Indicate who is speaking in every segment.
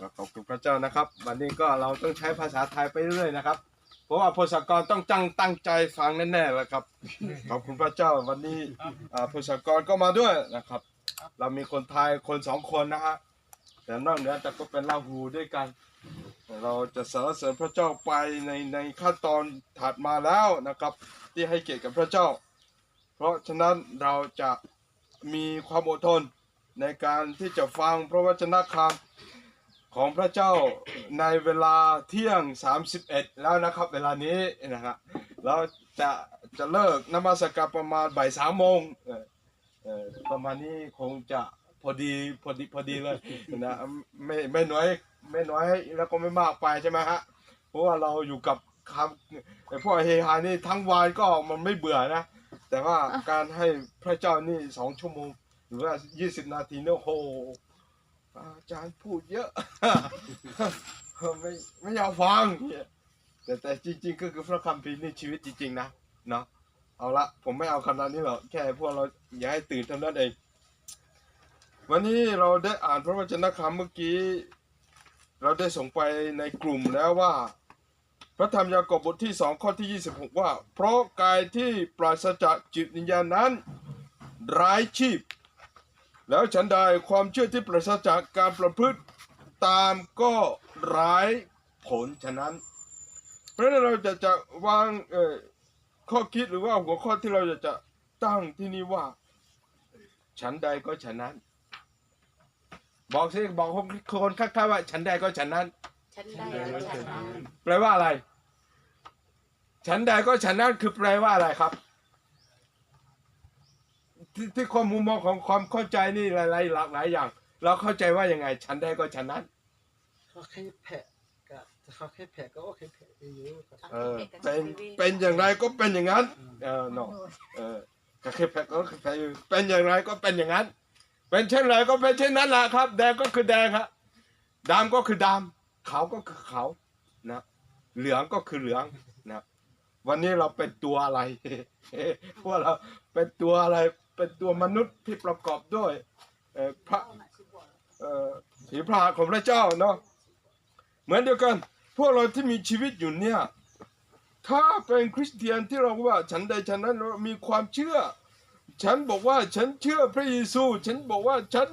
Speaker 1: ขอบคุณพระเจ้านะครับ วันนี้ก็เราต้องใช้ภาษาไทยไปเรื่อยนะครับ เพราะว่าพศกรต้องตั้งตั้งใจฟังแน่ๆแล้วครับ ขอบคุณพระเจ้าวันนี้อ่าพศกรก็มาด้วยนะครับ เรามีคนไทยคนสองคนนะฮะแต่นอกเหนือจากก็เป็นลาหูด้วยกัน เราจะสรรเสริญพระเจ้าไปในในขั้นตอนถัดมาแล้วนะครับ ที่ให้เกียรติกับพระเจ้า เพราะฉะนั้นเราจะมีความอดทนในการที่จะฟังพระวจนะคำ ของพระเจ้าในเวลาเที่ยง 31 แล้วนะครับ เวลานี้นะครับเราจะจะเลิกนมัสการประมาณบ่ายสามโมงเออประมาณนี้คงจะพอดีพอดีพอดีเลยนะไม่ไม่น้อยไม่น้อยแล้วก็ไม่มากไปใช่ไหมฮะเพราะว่าเราอยู่กับคำไอ้พวกเฮฮานี่ทั้งวันก็มันไม่เบื่อนะ แต่ว่าการให้พระเจ้านี่สองชั่วโมง หรือว่ายี่สิบนาทีเนี่ยโอ้โห อาจารย์พูดเยอะ ไม่ไม่อยากฟังแต่แต่จริง ๆ ก็คือพระคัมภีนี่ชีวิตจริง ๆ นะเนาะเอาละผมไม่เอาคำนั้นนี้หรอกแค่พวกเราอย่าให้ตื่นเท่านั้นเองวันนี้เราได้อ่านพระวจนะคำเมื่อกี้ เราได้ส่งไปในกลุ่มแล้วว่า พระธรรมยากอบบทที่สองข้อที่ 26 ว่า เพราะกายที่ปราศจากจิตวิญญาณนั้นไร้ชีพ แล้วฉันใดความเชื่อที่ปราศจากการประพฤติตามก็ไร้ผลฉะนั้น เพราะฉะนั้นเราจะจะวางเอ่อข้อคิดหรือว่าหัวข้อที่เราจะจะตั้งที่นี่ว่า ฉันใดก็ฉันนั้น บอกสิบอกคนข้างๆว่า ฉันใดก็ฉันนั้น
Speaker 2: ฉันได้แล้วฉันนั้น
Speaker 1: แปลว่าอะไร ฉันใดก็ฉันนั้นคือแปลว่าอะไรครับ ที่ที่ความมุมมองของความเข้าใจนี่หลายๆหลากหลายอย่าง เราเข้าใจว่ายังไง ฉันใดก็ฉันนั้น
Speaker 3: เขาแค่แผลก็เขาแค่แผลก็โอเคแผลเยอะๆครับ
Speaker 1: เออเป็นเป็นอย่างไรก็เป็นอย่างนั้น เออเนาะเออก็แค่แพ้ก็แค่แพ้อยู่เป็นอย่างไรก็เป็นอย่างนั้น เป็นเช่นไรก็เป็นเช่นนั้นแหละครับ แดงก็คือแดงครับดำก็คือดำขาวก็คือขาวนะ เหลืองก็คือเหลืองนะ วันนี้เราเป็นตัวอะไรพวกเราเป็นตัวอะไร เป็นตัวมนุษย์ที่ประกอบด้วยพระเอ่อสีพระของพระเจ้าเนาะเหมือนเดียวกัน พวกเราที่มีชีวิตอยู่เนี่ยถ้าเป็นคริสเตียนที่เราว่าฉันใดฉันนั้นเรามีความเชื่อ ฉันบอกว่าฉันเชื่อพระเยซู ฉันบอกว่าฉัน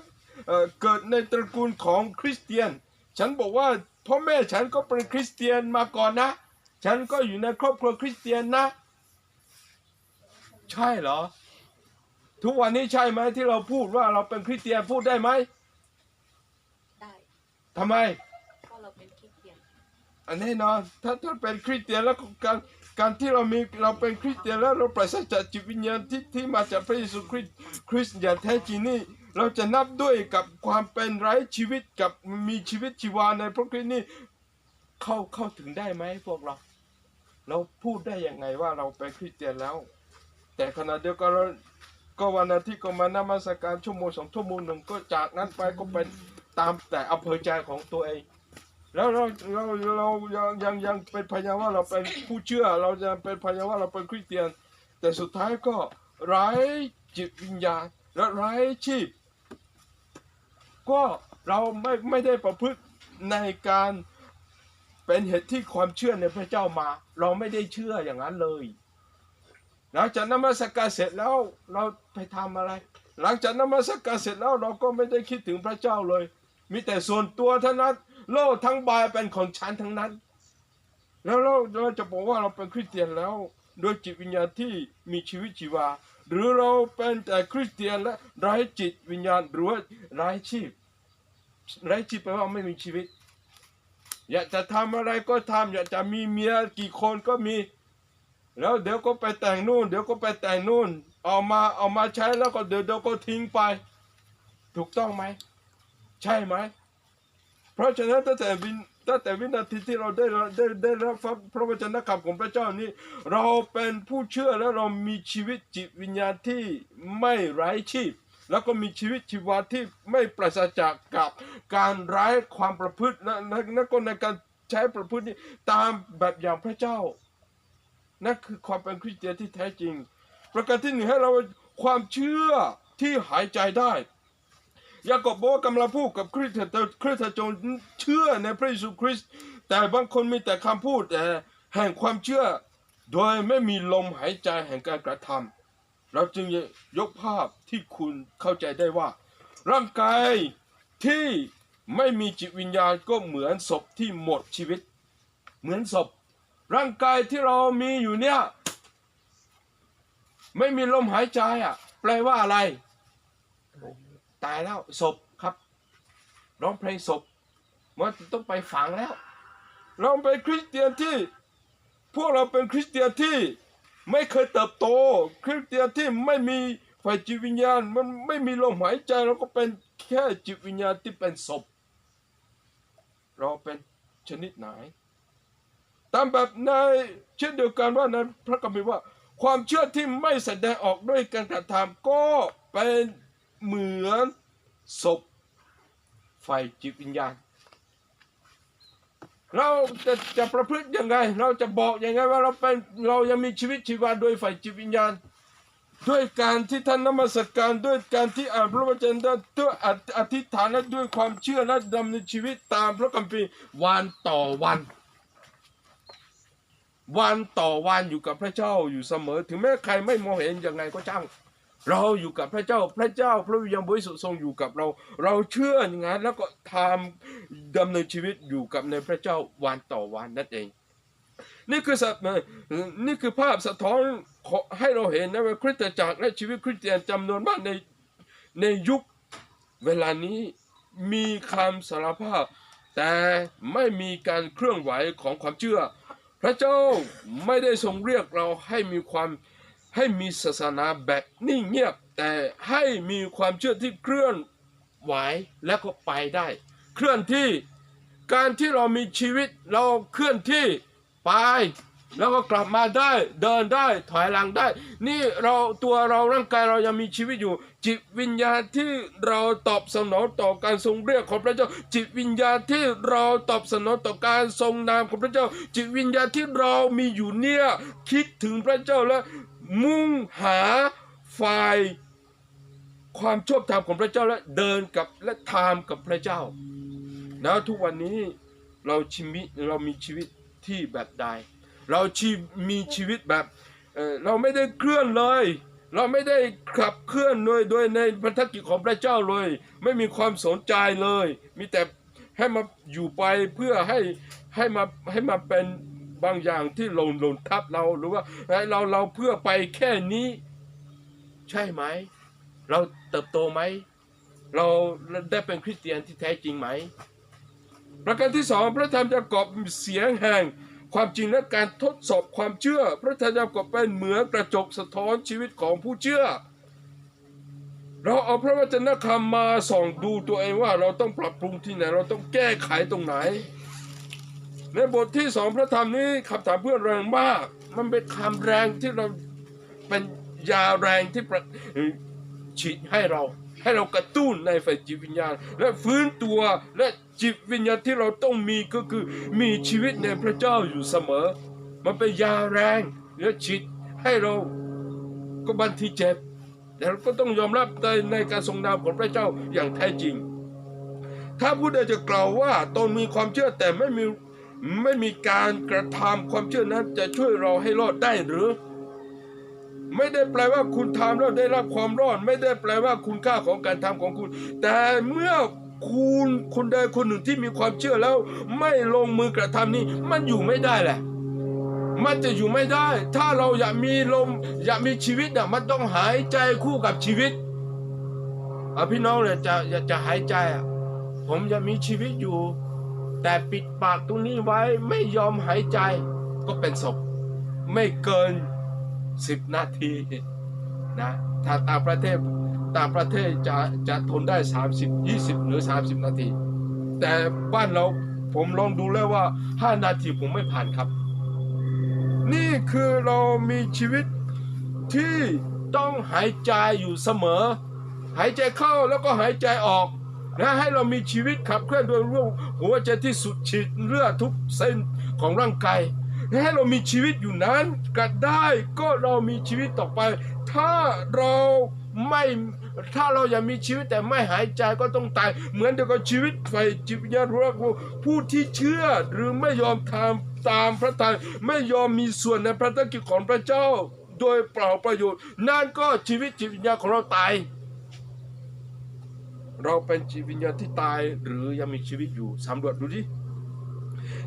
Speaker 1: เเกิดในตระกูลของคริสเตียน ฉันบอกว่าพ่อแม่ฉันก็เป็นคริสเตียนมาก่อนนะ ฉันก็อยู่ในครอบครัวคริสเตียนนะ ใช่เหรอ ทุกวันนี้ใช่ไหมที่เราพูดว่าเราเป็นคริสเตียนพูดได้ไหม
Speaker 2: ได้
Speaker 1: ทำไม
Speaker 2: เพราะเราเป็นคริสเตียน
Speaker 1: อันแน่นอนถ้าถ้าเป็นคริสเตียนแล้วการการที่เรามีเราเป็นคริสเตียนแล้วเราปราศจากจิตวิญญาณที่ที่มาจากพระเยซูคริสต์คริสต์อย่างแท้จริงนี่เราจะนับด้วยกับความเป็นไร้ชีวิตกับมีชีวิตชีวาในพระคริสต์นี่เข้าเข้าถึงได้ไหมพวกเรา เราพูดได้ยังไงว่าเราเป็นคริสเตียนแล้ว แต่ขณะเดียวกันเรา ก็วันอาทิตย์ก็มานมัสการชั่วโมงสองชั่วโมงหนึ่งก็จากนั้นไปก็เป็นตามแต่อำเภอใจของตัวเอง แล้วเราเราเรายังยังยังเป็นพยานว่าเราเป็นผู้เชื่อ เราจะเป็นพยานว่าเราเป็นคริสเตียน แต่สุดท้ายก็ไร้จิตวิญญาณและไร้ชีพ ก็เราไม่ไม่ได้ประพฤติในการเป็นเหตุที่ความเชื่อในพระเจ้ามา เราไม่ได้เชื่ออย่างนั้นเลย หลังจากนมัสการเสร็จแล้วเราไปทำอะไร หลังจากนมัสการเสร็จแล้วเราก็ไม่ได้คิดถึงพระเจ้าเลย มีแต่ส่วนตัวเท่านั้น โลกทั้งใบเป็นของฉันทั้งนั้น แล้วเราเราจะบอกว่าเราเป็นคริสเตียนแล้ว โดยจิตวิญญาณที่มีชีวิตชีวา หรือเราเป็นแต่คริสเตียนและไร้จิตวิญญาณหรือว่าไร้ชีพไร้ชีพแปลว่าไม่มีชีวิต อยากจะทำอะไรก็ทำอยากจะมีเมียกี่คนก็มี แล้วเดี๋ยวก็ไปแต่งนู่น เดี๋ยวก็ไปแต่งนู่น เอามาเอามาใช้แล้วก็เดี๋ยวเดี๋ยวก็ทิ้งไป ถูกต้องไหม ใช่ไหม เพราะฉะนั้นตั้งแต่วินตั้งแต่วินาทีที่เราได้รับได้ได้รับฟังพระวจนะคำของพระเจ้านี้ เราเป็นผู้เชื่อและเรามีชีวิตจิตวิญญาณที่ไม่ไร้ชีพ แล้วก็มีชีวิตชีวาที่ไม่ปราศจากกับการร้ายความประพฤติและและและก็ในการใช้ประพฤตินี้ตามแบบอย่างพระเจ้า นั่นคือความเป็นคริสเตียนที่แท้จริง ประการที่หนึ่งให้เราความเชื่อที่หายใจได้ยากอบบอกว่ากำลังพูดกับคริสเตียนคริสเตียนจงเชื่อในพระเยซูคริสต์แต่บางคนมีแต่คำพูดแต่แห่งความเชื่อ โดยไม่มีลมหายใจแห่งการกระทำเราจึงยกภาพที่คุณเข้าใจได้ว่า ร่างกายที่ไม่มีจิตวิญญาณก็เหมือนศพที่หมดชีวิต เหมือนศพ ร่างกายที่เรามีอยู่เนี่ย ไม่มีลมหายใจอะ แปลว่าอะไร ตายแล้วศพครับ ร้องเพลงศพมันต้องไปฝังแล้ว เราเป็นคริสเตียนที่ พวกเราเป็นคริสเตียนที่ไม่เคยเติบโต คริสเตียนที่ไม่มีฝ่ายจิตวิญญาณ มันไม่มีลมหายใจเราก็เป็นแค่จิตวิญญาณที่เป็นศพ เราเป็นชนิดไหน ตามแบบในเช่นเดียวกันว่าในพระคัมภีร์ว่า ความเชื่อที่ไม่แสดงออกด้วยการกระทำก็เป็นเหมือนศพไฟจิตวิญญาณ เราจะจะประพฤติยังไง เราจะบอกยังไงว่าเราเป็นเรายังมีชีวิตชีวาโดยไฟจิตวิญญาณ ด้วยการที่ท่านนมัสการด้วยการที่อ่านพระวจนะด้วยอธิษฐานและด้วยความเชื่อและดำเนินชีวิตตามพระคัมภีร์วันต่อวัน วันต่อวันอยู่กับพระเจ้าอยู่เสมอ ถึงแม้ใครไม่มองเห็นยังไงก็ช่างเราอยู่กับพระเจ้าพระเจ้าพระวิญญาณบริสุทธิ์ทรงอยู่กับเรา เราเชื่ออย่างนั้นแล้วก็ทำดำเนินชีวิตอยู่กับในพระเจ้าวันต่อวันนั่นเอง นี่คือสัตว์นี่คือภาพสะท้อนขอให้เราเห็นนะว่าคริสตจักรและชีวิตคริสเตียนจำนวนมากในในยุคเวลานี้มีคำสารภาพ แต่ไม่มีการเคลื่อนไหวของความเชื่อ ระเจ้าไม่ได้ทรงเรียกเราให้มีความให้มีศาสนาแบบนิ่งเงียบ แต่ให้มีความเชื่อที่เคลื่อนไหวและก็ไปได้ เคลื่อนที่การที่เรามีชีวิตเราเคลื่อนที่ไป แล้วก็กลับมาได้เดินได้ถอยหลังได้ นี่เราตัวเราร่างกายเรายังมีชีวิตอยู่ จิตวิญญาณที่เราตอบสนองต่อการทรงเรียกของพระเจ้า จิตวิญญาณที่เราตอบสนองต่อการทรงนามของพระเจ้า จิตวิญญาณที่เรามีอยู่เนี่ยคิดถึงพระเจ้าและมุ่งหาฝ่ายความชอบธรรมของพระเจ้าและเดินกับและทามกับพระเจ้า แล้วทุกวันนี้เราชีวิตเรามีชีวิตที่แบบใด เราชีมีชีวิตแบบเราไม่ได้เคลื่อนเลย เราไม่ได้ขับเคลื่อนโดยโดยในพันธกิจของพระเจ้าเลย ไม่มีความสนใจเลย มีแต่ให้มาอยู่ไปเพื่อให้ให้มาให้มาเป็นบางอย่างที่หล่นหล่นทับเราหรือว่าเราเราเพื่อไปแค่นี้ ใช่ไหม เราเติบโตไหม เราได้เป็นคริสเตียนที่แท้จริงไหม ประการที่สองพระธรรมจะกอบเสียงแห่ง ความจริงและการทดสอบความเชื่อ พระธรรมกอบเป็นเหมือนกระจกสะท้อนชีวิตของผู้เชื่อ เราเอาพระวจนะคำมาส่องดูตัวเองว่าเราต้องปรับปรุงที่ไหน เราต้องแก้ไขตรงไหน ในบทที่สองพระธรรมนี้คำถามเพื่อแรงมาก มันเป็นคำแรงที่เราเป็นยาแรงที่ประฉีดให้เรา ให้เรากระตุ้นในฝ่ายจิตวิญญาณ และฟื้นตัวและจิตวิญญาณที่เราต้องมีก็คือมีชีวิตในพระเจ้าอยู่เสมอ มันเป็นยาแรงและฉีดให้เราก็บันทีเจ็บแต่เราก็ต้องยอมรับในในการทรงนามของพระเจ้าอย่างแท้จริง ถ้าผู้ใดจะกล่าวว่าตนมีความเชื่อแต่ไม่มีไม่มีการกระทำความเชื่อนั้นจะช่วยเราให้รอดได้หรือ ไม่ได้แปลว่าคุณทำแล้วได้รับความรอด ไม่ได้แปลว่าคุณค่าของการทำของคุณ แต่เมื่อคุณคนใดคนหนึ่งที่มีความเชื่อแล้ว ไม่ลงมือกระทำนี้ มันอยู่ไม่ได้แหละ มันจะอยู่ไม่ได้ ถ้าเราอยากมีลมอยากมีชีวิตอะมันต้องหายใจคู่กับชีวิตอพี่น้องเนี่ยจะอยากจะหายใจอะผมจะมีชีวิตอยู่ แต่ปิดปากตรงนี้ไว้ไม่ยอมหายใจก็เป็นศพไม่เกิน สิบนาทีนะถ้าต่างประเทศต่างประเทศจะจะทนได้ 30 20 หรือ 30 นาที แต่บ้านเราผมลองดูแล้วว่า 5 นาทีผมไม่ผ่านครับ นี่คือเรามีชีวิตที่ต้องหายใจอยู่เสมอ หายใจเข้าแล้วก็หายใจออกนะให้เรามีชีวิตขับเคลื่อนโดยร่วงหัวใจที่สุดฉีดเลือดทุกเส้นของร่างกาย ให้เรามีชีวิตอยู่นั้นก็ได้ก็เรามีชีวิตต่อไป ถ้าเราไม่ถ้าเราอยากมีชีวิตแต่ไม่หายใจก็ต้องตาย เหมือนเดียวกับชีวิตไฟจิตวิญญาณรู้ว่าผู้ที่เชื่อหรือไม่ยอมทำตามพระทัยไม่ยอมมีส่วนในพระธกิจของพระเจ้า โดยเปล่าประโยชน์ นั่นก็ชีวิตจิตวิญญาณของเราตาย เราเป็นจิตวิญญาณที่ตายหรือยังมีชีวิตอยู่สำรวจดูดิ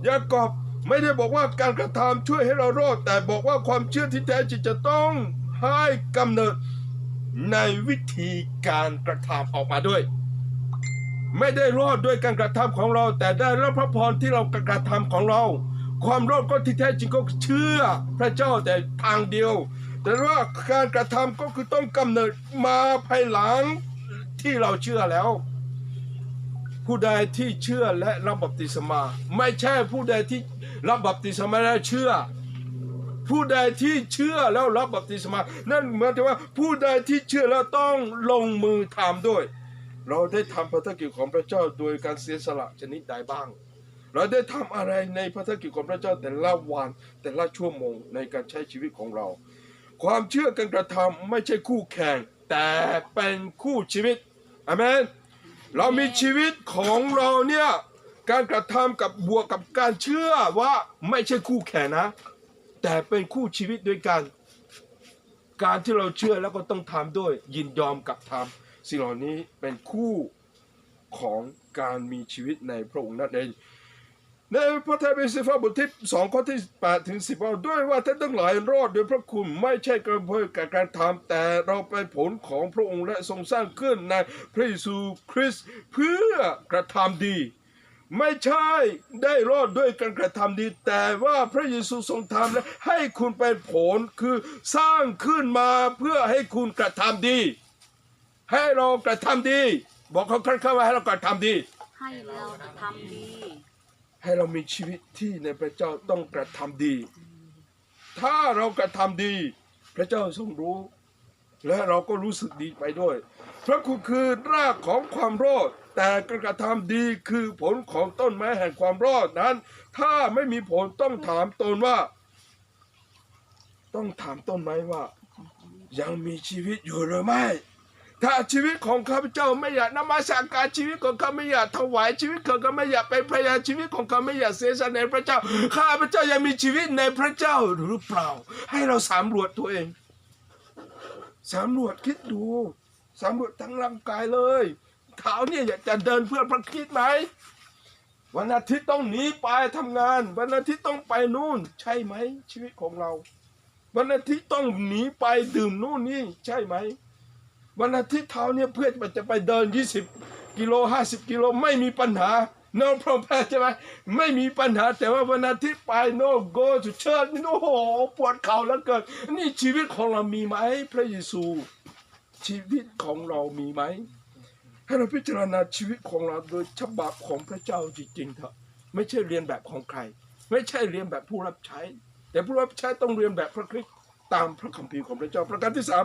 Speaker 1: ยากอบ ไม่ได้บอกว่าการกระทำช่วยให้เรารอด แต่บอกว่าความเชื่อที่แท้จริงจะต้องให้กำเนิดในวิธีการกระทำออกมาด้วย ไม่ได้รอดด้วยการกระทำของเรา แต่ได้รับพระพรที่เรากระทำของเรา ความรอดก็ที่แท้จริงก็เชื่อพระเจ้าแต่ทางเดียว แต่ว่าการกระทำก็คือต้องกำเนิดมาภายหลังที่เราเชื่อแล้ว ผู้ใดที่เชื่อและรับบัพติศมา ไม่ใช่ผู้ใดที่รับบัพติศมาแล้วเชื่อ ผู้ใดที่เชื่อแล้วรับบัพติศมา นั่นหมายถึงว่าผู้ใดที่เชื่อแล้วต้องลงมือทำด้วย เราได้ทำพระธุรกิจของพระเจ้าโดยการเสียสละชนิดใดบ้าง เราได้ทำอะไรในพระธุรกิจของพระเจ้าแต่ละวันแต่ละชั่วโมงในการใช้ชีวิตของเรา ความเชื่อการกระทำไม่ใช่คู่แข่งแต่เป็นคู่ชีวิตอเมน เรามีชีวิตของเราเนี่ยการกระทำกับบวกกับการเชื่อว่าไม่ใช่คู่แข่งนะ แต่เป็นคู่ชีวิตด้วยกัน การที่เราเชื่อแล้วก็ต้องทำด้วย ยินยอมกับทำสิ่งเหล่านี้เป็นคู่ของการมีชีวิตในพระองค์นั่นเอง ในพระไตรปิฎกบทที่สองข้อที่แปดถึงสิบว่าด้วยว่าท่านทั้งหลายรอดโดยพระคุณไม่ใช่กระเพื่อกับการทำแต่เราเป็นผลของพระองค์และทรงสร้างขึ้นในพระเยซูคริสต์เพื่อกระทำดี ไม่ใช่ได้รอดด้วยการกระทำดี แต่ว่าพระเยซูทรงทำและให้คุณเป็นผลคือสร้างขึ้นมาเพื่อให้คุณกระทำดี ให้เรากระทำดี บอกเขาครั้งๆว่าให้เรากระทำดี
Speaker 2: ให้เราทำดี
Speaker 1: ให้เรามีชีวิตที่ในพระเจ้าต้องกระทำดี ถ้าเรากระทำดี พระเจ้าทรงรู้ และเราก็รู้สึกดีไปด้วย พระคุณคือรากของความรอด แต่การกระทำดีคือผลของต้นไม้แห่งความรอดนั้น ถ้าไม่มีผลต้องถามตนว่า ต้องถามต้นไม้ว่า ยังมีชีวิตอยู่หรือไม่ ถ้าชีวิตของข้าพเจ้าไม่อยากนมัสการชีวิตของข้าไม่อยากถวายชีวิตของข้าไม่อยากเป็นพยานชีวิตของข้าไม่อยากเสียสละในพระเจ้า ข้าพเจ้ายังมีชีวิตในพระเจ้าหรือเปล่า ให้เราสำรวจตัวเองสำรวจคิดดูสำรวจทั้งร่างกายเลยเท้าเนี่ยอยากจะเดินเพื่อพระคิดไหมวันอาทิตย์ต้องหนีไปทำงาน วันอาทิตย์ต้องไปนู่น ใช่ไหมชีวิตของเรา วันอาทิตย์ต้องหนีไปดื่มนู่นนี่ใช่ไหม วันอาทิตย์เท้าเนี่ยเพื่อนมันจะไปเดิน 20 กิโล 50 กิโลไม่มีปัญหา no problem ใช่ไหมไม่มีปัญหา แต่ว่าวันอาทิตย์ไป no go to church นี่โอ้โหปวดเข่าแล้วเกินนี่ชีวิตของเรามีไหมพระเยซูชีวิตของเรามีไหม ให้เราพิจารณาชีวิตของเราโดยฉบับของพระเจ้าจริงๆเถอะไม่ใช่เรียนแบบของใคร ไม่ใช่เรียนแบบผู้รับใช้ แต่ผู้รับใช้ต้องเรียนแบบพระคริสต์ ตามพระคัมภีร์ของพระเจ้า ประการที่สาม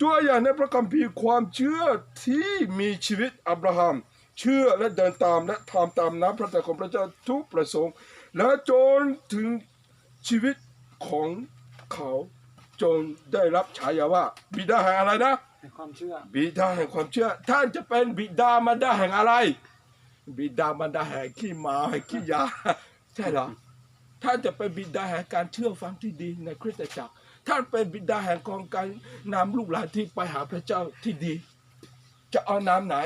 Speaker 1: ตัวอย่างในพระคัมภีร์ความเชื่อที่มีชีวิตอับราฮัม เชื่อและเดินตามและทำตามน้ำพระทัยของพระเจ้าทุกประสงค์ และจนถึงชีวิตของเขาจนได้รับฉายาว่า บิดาแห่งอะไรนะ
Speaker 3: ในความเชื่อ
Speaker 1: บิดาแห่งความเชื่อ ท่านจะเป็นบิดามารดาแห่งอะไร บิดามารดาแห่งขี้หมาแห่งขี้ยา ใช่เหรอท่านจะเป็นบิดาแห่งการเชื่อฟังที่ดีในคริสตจักร ท่านเป็นบิดาแห่งของการนำลูกหลานที่ไปหาพระเจ้าที่ดี จะเอาน้ำไหน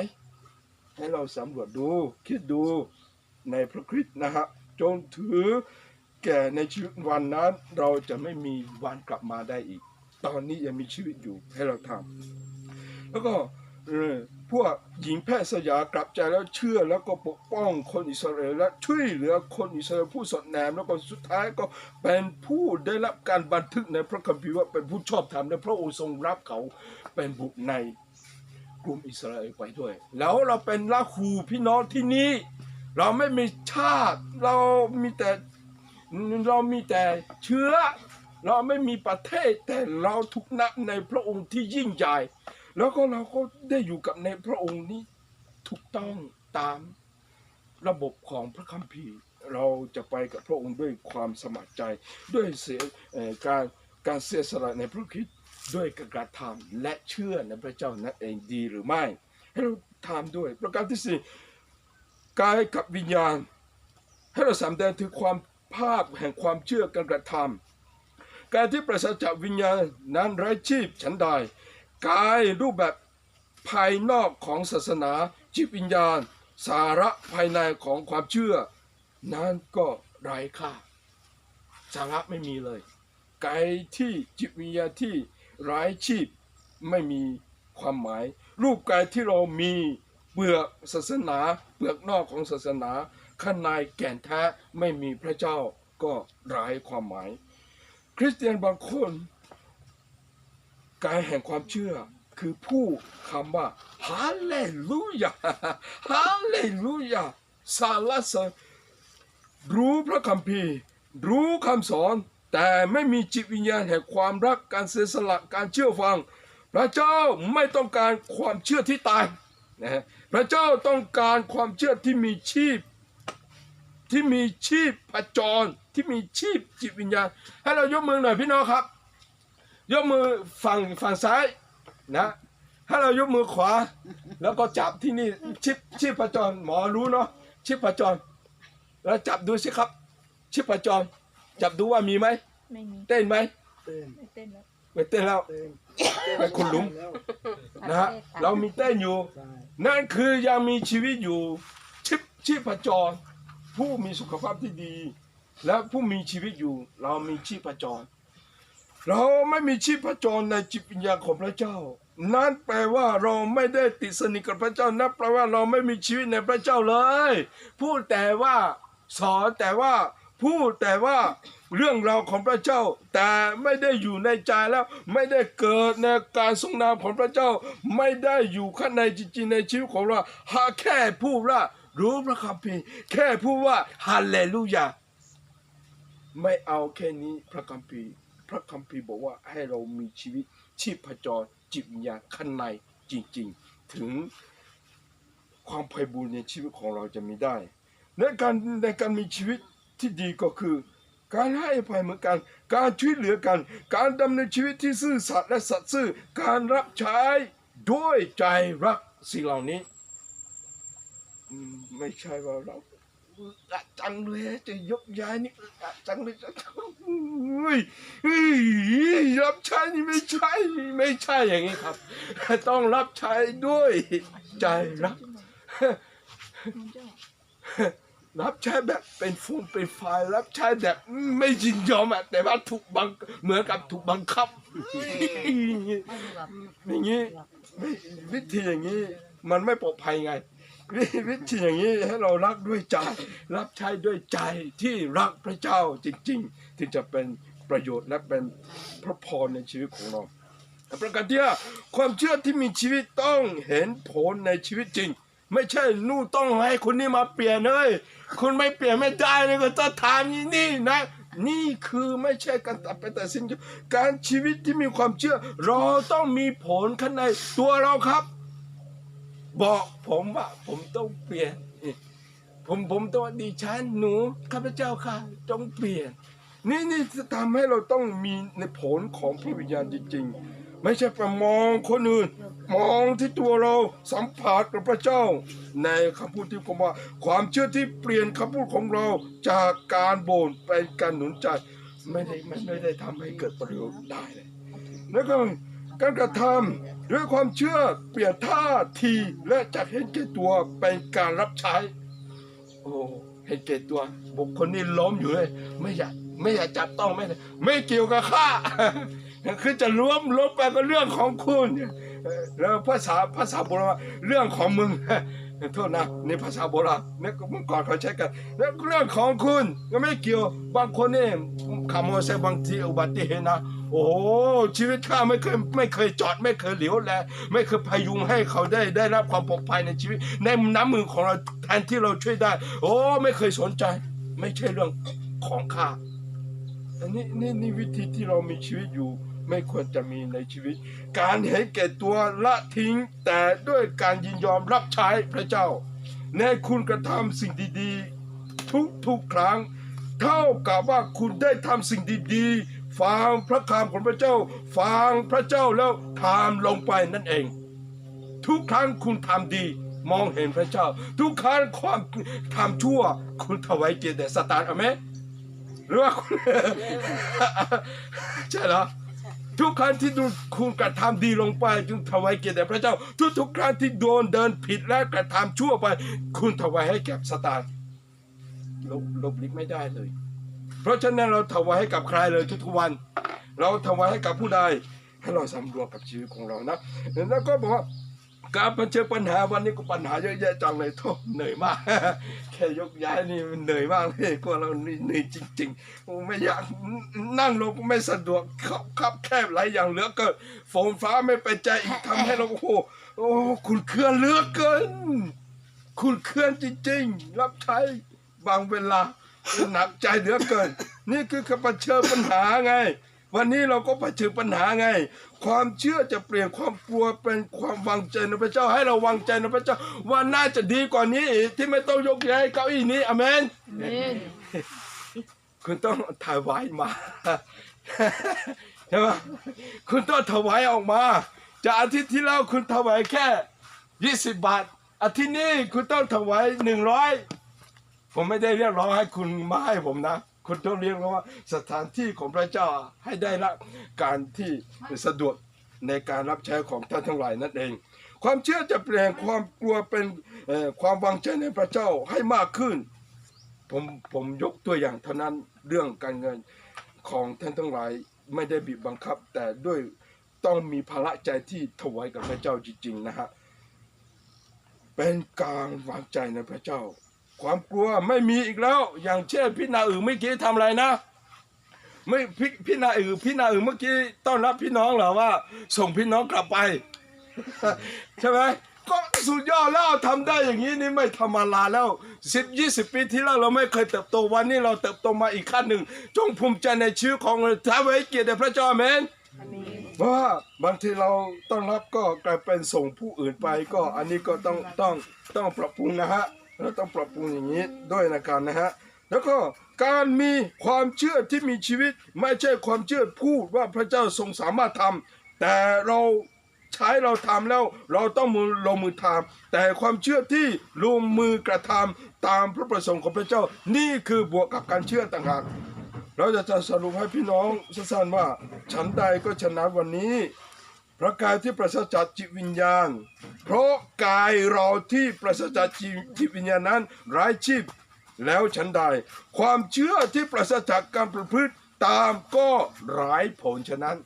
Speaker 1: ให้เราสำรวจดูคิดดูในพระคริสต์นะฮะจนถือแก่ในชีวิตวันนั้น เราจะไม่มีวันกลับมาได้อีก ตอนนี้ยังมีชีวิตอยู่ให้เราทำแล้วก็ พวกหญิงแพทย์สยากลับใจแล้วเชื่อแล้วก็ปกป้องคนอิสราเอลและช่วยเหลือคนอิสราเอลผู้สดแนมแล้วก็สุดท้ายก็เป็นผู้ได้รับการบันทึกในพระคัมภีร์ว่าเป็นผู้ชอบธรรมและพระองค์ทรงรับเขาเป็นบุตรในกลุ่มอิสราเอลไปด้วย แล้วเราเป็นลาคูพี่น้องที่นี่เราไม่มีชาติเรามีแต่เรามีแต่เชื้อ เราไม่มีประเทศแต่เราถูกนับในพระองค์ที่ยิ่งใหญ่ แล้วก็เราก็ได้อยู่กับในพระองค์นี้ถูกต้องตามระบบของพระคัมภีร์ เราจะไปกับพระองค์ด้วยความสมัครใจ ด้วยเสียการการเสียสละในพระคริสต์ด้วยการกระทำและเชื่อในพระเจ้านั่นเองดีหรือไม่ ให้เราทำด้วย ประการที่สี่กายกับวิญญาณ ให้เราสำแดงถึงความภาคแห่งความเชื่อการกระทำการที่ประสาจากวิญญาณนั้นไร้ชีพฉันใด กายรูปแบบภายนอกของศาสนาจิตวิญญาณ สาระภายในของความเชื่อ นั้นก็ไร้ค่าสาระไม่มีเลยกายที่จิตวิญญาณที่ไร้ชีพไม่มีความหมาย รูปกายที่เรามีเปลือกศาสนาเปลือกนอกของศาสนา ข้างในแก่นแท้ไม่มีพระเจ้าก็ไร้ความหมาย คริสเตียนบางคน กายแห่งความเชื่อคือผู้คำว่าฮาเลลูยาฮาเลลูยาสรรสรรู้พระคัมภีร์ รู้คำสอน แต่ไม่มีจิตวิญญาณแห่งความรักการเสียสละการเชื่อฟัง พระเจ้าไม่ต้องการความเชื่อที่ตายนะฮะพระเจ้าต้องการความเชื่อที่มีชีพ ที่มีชีพผจรที่มีชีพจิตวิญญาณ ให้เรายกมือหน่อยพี่น้องครับ ยกมือฝั่งฝั่งซ้ายนะให้เรายกมือขวา แล้วก็จับที่นี่ชีพชีพผจรหมอรู้เนาะชีพผจร แล้วจับดูสิครับชีพจร จับดูว่ามีไหม
Speaker 2: ไม่มี
Speaker 1: เต้นไหม
Speaker 3: เต้น
Speaker 2: ไม่เต้นแล้ว
Speaker 1: ไม่เต้นแล้ว
Speaker 3: เต้น
Speaker 1: ไปขุดหลุม
Speaker 3: แล้ว
Speaker 1: นะฮะเรามีเต้นอยู่
Speaker 3: ใช่
Speaker 1: นั่นคือยังมีชีวิตอยู่ชีพชีพจร ผู้มีสุขภาพที่ดี และผู้มีชีวิตอยู่ เรามีชีพจร เราไม่มีชีพจรในจิตวิญญาณของพระเจ้า นั่นแปลว่าเราไม่ได้ติดสนิทกับพระเจ้านั่นแปลว่าเราไม่มีชีวิตในพระเจ้าเลย พูดแต่ว่าสอนแต่ว่าพูดแต่ว่าเรื่องราวของพระเจ้า แต่ไม่ได้อยู่ในใจแล้ว ไม่ได้เกิดในการทรงนามของพระเจ้า ไม่ได้อยู่ข้างในจริงๆในชีวิตของเราหาแค่พูดว่ารู้พระคัมภีร์แค่พูดว่าฮาเลลูยาไม่เอาแค่นี้พระคัมภีร์ พระคัมภีร์บอกว่าให้เรามีชีวิตชีพจรจิตวิญญาณข้างในจริง ๆ ถึงความไพบูลย์ในชีวิตของเราจะมีได้ ในการในการมีชีวิตที่ดีก็คือ การให้อภัยเหมือนกัน การช่วยเหลือกัน การดำเนินชีวิตที่ซื่อสัตย์และสัตย์ซื่อ การรับใช้ด้วยใจรักสิ่งเหล่านี้ ไม่ใช่ว่าเรา อึดอัดจังเลยจะยกย้ายนี่อึดอัดจังเลยจะเฮ้ยเฮ้ยรับใช้นี่ไม่ใช่ไม่ใช่อย่างนี้ครับ ต้องรับใช้ด้วยใจรักรับใช้แบบเป็นฟูมเป็นไฟล์รับใช้แบบไม่ยินยอมอะแต่ว่าถูกบังเหมือนกับถูกบังคับอย่างนี้วิวิธีอย่างนี้มันไม่ปลอดภัยไง วิวิธีอย่างนี้ให้เรารักด้วยใจ รับใช้ด้วยใจที่รักพระเจ้าจริง ๆ ที่จะเป็นประโยชน์และเป็นพระพรในชีวิตของเราประการที่ห้าความเชื่อที่มีชีวิตต้องเห็นผลในชีวิตจริง ไม่ใช่นู่นต้องให้คนนี้มาเปลี่ยนเลยคุณไม่เปลี่ยนไม่ได้เลยก็ต้องทำอย่างนี่นะนี่คือไม่ใช่การตัดไปแต่สิ้นการชีวิตที่มีความเชื่อ เราต้องมีผลข้างในตัวเราครับ บอกผมว่า ผมต้องเปลี่ยน ผมผมต้องดิฉันหนูข้าพเจ้าค่ะต้องเปลี่ยน นี่นี่จะทำให้เราต้องมีในผลของพระวิญญาณจริงๆ ไม่ใช่ไปมองคนอื่น มองที่ตัวเราสัมผัสกับพระเจ้า ในคำพูดที่ผมว่า ความเชื่อที่เปลี่ยนคำพูดของเราจากการโบนเป็นการหนุนใจไม่ได้ไม่ได้ทำให้เกิดประโยชน์ได้เลยแล้วก็การกระทำ ด้วยความเชื่อเปลี่ยนท่าทีและจากเห็นแก่ตัวเป็นการรับใช้ โอ้เห็นแก่ตัวบุคคลนี้ล้มอยู่เลย ไม่อยากไม่อยากจับต้องไม่ได้ไม่เกี่ยวกับข้าคือจะล้มล้มไปก็เรื่องของคุณแล้วภาษาภาษาโบราณเรื่องของมึงโทษนะในภาษาโบราณเนี่ยเมื่อก่อนเขาใช้กันแล้วเรื่องของคุณก็ไม่เกี่ยวบางคนเนี่ยขับมอเตอร์ไซค์บางทีอุบัติเหตุนะ โอ้ชีวิตข้าไม่เคยไม่เคยจอด ไม่เคยเหลียวแลไม่เคยพยุงให้เขาได้ได้รับความปลอดภัยในชีวิต ในน้ำมือของเราแทนที่เราช่วยได้ โอ้ไม่เคยสนใจ ไม่ใช่เรื่องของข้าอันนี้นี่นี่วิธีที่เรามีชีวิตอยู่ ไม่ควรจะมีในชีวิต การเห็นแก่ตัวละทิ้งแต่ด้วยการยินยอมรับใช้พระเจ้าในคุณกระทำสิ่งดีๆ ทุกๆครั้ง เท่ากับว่าคุณได้ทำสิ่งดีๆ ฟังพระคำของพระเจ้า ฟังพระเจ้าแล้วทำลงไปนั่นเอง ทุกครั้งคุณทำดีมองเห็นพระเจ้า ทุกครั้งความทำชั่ว คุณถวายเกียรติแด่สตานอเมนหรือว่าคุณใช่เหรอทุกครั้งที่คุณกระทำดีลงไปจึงถวายเกียรติแด่พระเจ้า ทุกทุกครั้งที่โดนเดินผิดและกระทำชั่วไป คุณถวายให้แก่สตานลบลบลิกไม่ได้เลย เพราะฉะนั้นเราถวายให้กับใครเลยทุกๆวัน เราถวายให้กับผู้ใดให้เราสำรวจกับชีวิตของเรานะแล้วก็บอกว่าการเผชิญปัญหาวันนี้ก็ปัญหาเยอะแยะจังเลยโทษเหนื่อยมาก แค่ยกย้ายนี่มันเหนื่อยมากเลยพวกเราเหนื่อยจริงๆโอ้ไม่อยากนั่งลงก็ไม่สะดวกครับครับแคบหลายอย่างเหลือเกินฝนฟ้าไม่เป็นใจอีกทำให้เราโอ้โหโอ้คุณเคลื่อนเหลือเกิน คุณเคลื่อนจริงๆ รับใช้บางเวลา หนักใจเหลือเกิน นี่คือการเผชิญปัญหาไง วันนี้เราก็เผชิญปัญหาไง ความเชื่อจะเปลี่ยนความกลัวเป็นความวางใจในพระเจ้า ให้เราวางใจในพระเจ้าว่าน่าจะดีกว่านี้อีกที่ไม่ต้องยกย้ายเก้าอี้นี้อเมน
Speaker 2: เมน
Speaker 1: คุณต้องถวายมาใช่ไหมคุณต้องถวายออกมา จากอาทิตย์ที่แล้วคุณถวายแค่ยี่สิบบาทอาทิตย์นี้คุณต้องถวายหนึ่งร้อย ผมไม่ได้เรียกร้องให้คุณมาให้ผมนะ คุณต้องเรียกร้องว่าสถานที่ของพระเจ้าให้ได้รับการที่สะดวกในการรับใช้ของท่านทั้งหลายนั่นเอง ความเชื่อจะเปลี่ยนความกลัวเป็นความวางใจในพระเจ้าให้มากขึ้น ผมผมยกตัวอย่างเท่านั้นเรื่องการเงินของท่านทั้งหลายไม่ได้บีบบังคับ แต่ด้วยต้องมีภาระใจที่ถวายกับพระเจ้าจริงๆนะฮะเป็นการวางใจในพระเจ้า ความกลัวไม่มีอีกแล้ว อย่างเช่นพี่นาอือเมื่อกี้ทำอะไรนะ ไม่พี่พี่นาอือพี่นาอือเมื่อกี้ต้อนรับพี่น้องเหรอว่า ส่งพี่น้องกลับไป ใช่ไหมก็สุดยอดแล้วทำได้อย่างนี้นี่ไม่ธรรมดาแล้วสิบยี่สิบปีที่แล้วเราไม่เคยเติบโตวันนี้เราเติบโตมาอีกขั้นหนึ่ง จงภูมิใจในชีวิตของเราท้าไว้เกียรติแด่พระเจ้าอาเมน เพราะว่าบางทีเราต้อนรับก็กลายเป็นส่งผู้อื่นไปก็อันนี้ก็ต้องต้องต้องปรับปรุงนะฮะ เราต้องปรับปรุงอย่างนี้ด้วยนะครับนะฮะแล้วก็การมีความเชื่อที่มีชีวิต ไม่ใช่ความเชื่อพูดว่าพระเจ้าทรงสามารถทำแต่เราใช้เราทำแล้วเราต้องมือลงมือทำแต่ความเชื่อที่ลงมือกระทำตามพระประสงค์ของพระเจ้า นี่คือบวกกับการเชื่อต่างหากเราจะจะสรุปให้พี่น้องสั้นๆว่า ฉันใดก็ชนะวันนี้ พระกายที่ประสจากจิตวิญญาณ เพราะกายเราที่ประสจากจิตวิญญาณนั้นไร้ชีพแล้วฉันใด ความเชื่อที่ประสจากการประพฤติตามก็ไร้ผลฉะนั้น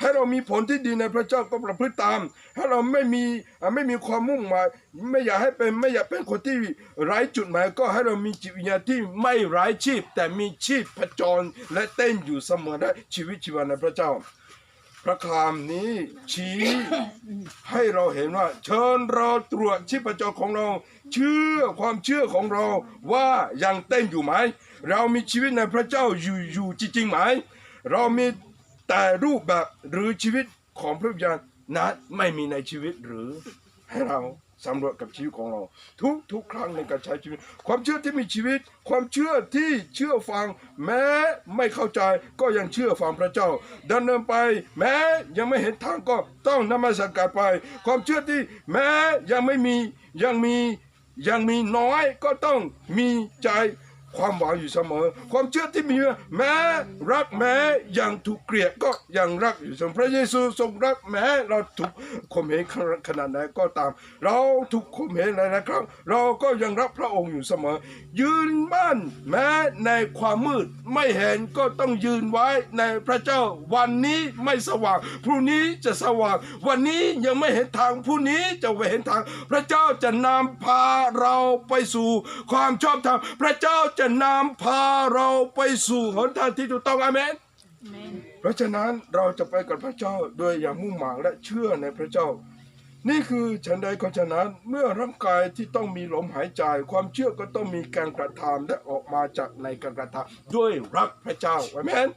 Speaker 1: ให้เรามีผลที่ดีในพระเจ้าก็ประพฤติตาม ให้เราไม่มีไม่มีความมุ่งหมายไม่อยากให้เป็นไม่อยากเป็นคนที่ไร้จุดหมายก็ให้เรามีจิตวิญญาณที่ไม่ไร้ชีพ แต่มีชีพผจรและเต้นอยู่เสมอได้ชีวิตชีวาในพระเจ้า พระคำนี้ชี้ให้เราเห็นว่าเชิญเราตรวจชีพจรของเรา เชื่อความเชื่อของเราว่ายังเต้นอยู่ไหม เรามีชีวิตในพระเจ้าอยู่อยู่จริงๆไหม เรามีแต่รูปแบบหรือชีวิตของพระวิญญาณนั้นไม่มีในชีวิตหรือให้เรา สำรวจกับชีวิตของเรา ทุกทุกครั้งในการใช้ชีวิต ความเชื่อที่มีชีวิต ความเชื่อที่เชื่อฟัง แม้ไม่เข้าใจก็ยังเชื่อฟังพระเจ้าดำเนินไป แม้ยังไม่เห็นทางก็ต้องนมัสการไป ความเชื่อที่แม้ยังไม่มียังมียังมีน้อยก็ต้องมีใจ ความหวังอยู่เสมอ ความเชื่อที่มีแม้รักแม้ยังถูกเกลียดก็ยังรักอยู่เสมอพระเยซูทรงรักแม้เราถูกข่มเหงขนาดไหนก็ตาม เราถูกข่มเหงหลายๆครั้งเราก็ยังรักพระองค์อยู่เสมอ ยืนมั่นแม้ในความมืดไม่เห็นก็ต้องยืนไว้ในพระเจ้าวันนี้ไม่สว่างพรุ่งนี้จะสว่าง วันนี้ยังไม่เห็นทางพรุ่งนี้จะไปเห็นทาง พระเจ้าจะนำพาเราไปสู่ความชอบธรรมพระเจ้าจะนำพาเราไปสู่หนทางที่ถูกต้องอาเมน
Speaker 2: เมน
Speaker 1: เพราะฉะนั้นเราจะไปกับพระเจ้าโดยอย่างมุ่งหมายและเชื่อในพระเจ้า นี่คือฉันใดก็ฉะนั้นเมื่อร่างกายที่ต้องมีลมหายใจ ความเชื่อก็ต้องมีการกระทำและออกมาจากในการกระทำด้วยรักพระเจ้าอาเมน
Speaker 2: เมน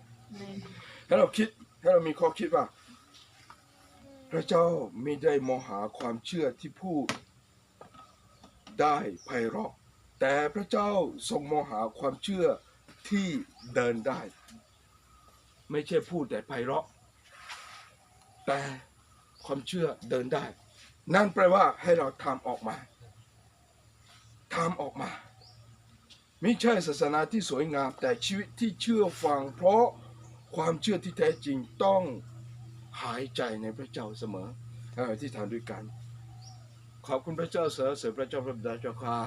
Speaker 1: ให้เราคิดให้เรามีข้อคิดว่า พระเจ้าไม่ได้มองหาความเชื่อที่พูดได้ไพเราะ แต่พระเจ้าทรงมองหาความเชื่อที่เดินได้ ไม่ใช่พูดแต่ไพเราะ แต่ความเชื่อเดินได้ นั่นแปลว่าให้เราทำออกมาทำออกมาไม่ใช่ศาสนาที่สวยงาม แต่ชีวิตที่เชื่อฟัง เพราะความเชื่อที่แท้จริงต้องหายใจในพระเจ้าเสมอที่ทำด้วยกัน ขอบคุณพระเจ้าเสรเสริญพระเจ้าพระบิดาเจ้าข้า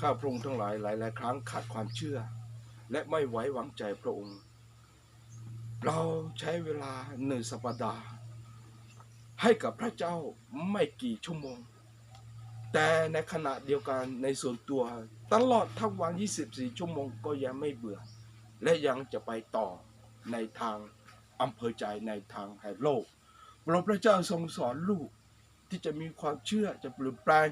Speaker 1: ข้าพระองค์ทั้งหลายหลายๆครั้งขาดความเชื่อ และไม่ไว้วางใจพระองค์ เราใช้เวลาหนึ่งสัปดาห์ ให้กับพระเจ้าไม่กี่ชั่วโมง แต่ในขณะเดียวกันในส่วนตัวตลอดทั้งวัน 24 ชั่วโมงก็ยังไม่เบื่อ และยังจะไปต่อในทางอำเภอใจในทางแห่งโลกพระพระเจ้าทรงสอนลูกที่จะมีความเชื่อจะเปลี่ยนแปลง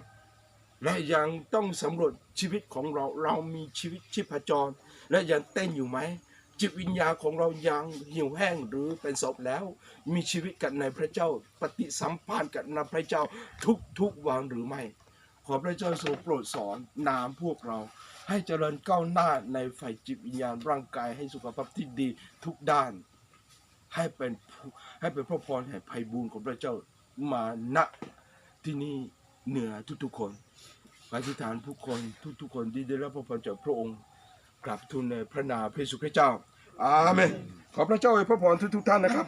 Speaker 1: และยังต้องสำรวจชีวิตของเราเรามีชีวิตชีพจร และยังเต้นอยู่ไหมจิตวิญญาของเรายังเหี่ยวแห้งหรือเป็นศพแล้ว มีชีวิตกันในพระเจ้าปฏิสัมพันธ์กันในพระเจ้าทุกทุกวันหรือไม่ ขอพระเจ้าทรงโปรดสอนนามพวกเรา ให้เจริญก้าวหน้าในฝ่ายจิตวิญญาณร่างกายให้สุขภาพที่ดีทุกด้าน ให้เป็นให้เป็นพระพรแห่งภัยบูรของพระเจ้ามาณที่นี่เหนือทุกๆคน อธิษฐานผู้คนทุกๆคนที่ได้รับพระพรจากพระองค์กลับทูลในพระนามพระสุคริสต์เจ้า อาเมนขอพระเจ้าอวยพระพรทุกๆท่านนะครับ